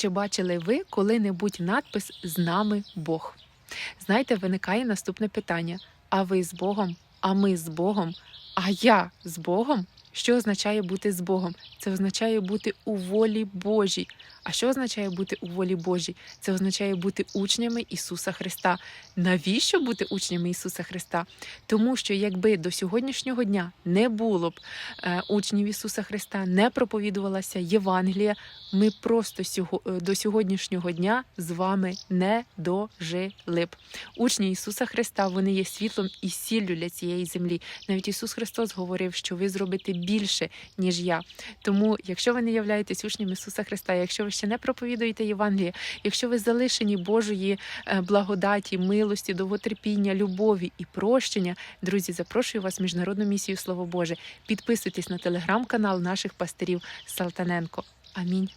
Чи бачили ви коли-небудь надпис З нами Бог? Знаєте, виникає наступне питання: а ви з Богом? А ми з Богом? А я з Богом? Що означає бути з Богом? Це означає бути у волі Божій. А що означає бути у волі Божій? Це означає бути учнями Ісуса Христа. Навіщо бути учнями Ісуса Христа? Тому що якби до сьогоднішнього дня не було б е, учнів Ісуса Христа, не проповідувалася Євангелія, ми просто е, до сьогоднішнього дня з вами не дожили б. Учні Ісуса Христа вони є світлом і сіллю для цієї землі. Навіть Ісус Христос говорив, що ви зробите більше, ніж я. Тому, якщо ви не являєтесь учнем Ісуса Христа, якщо ви ще не проповідуєте Євангеліє, якщо ви залишені Божої е, благодаті, милості, довготерпіння, любові і прощення, друзі, запрошую вас в міжнародну місію Слово Боже. Підписуйтесь на телеграм-канал наших пастирів Салтаненко. Амінь.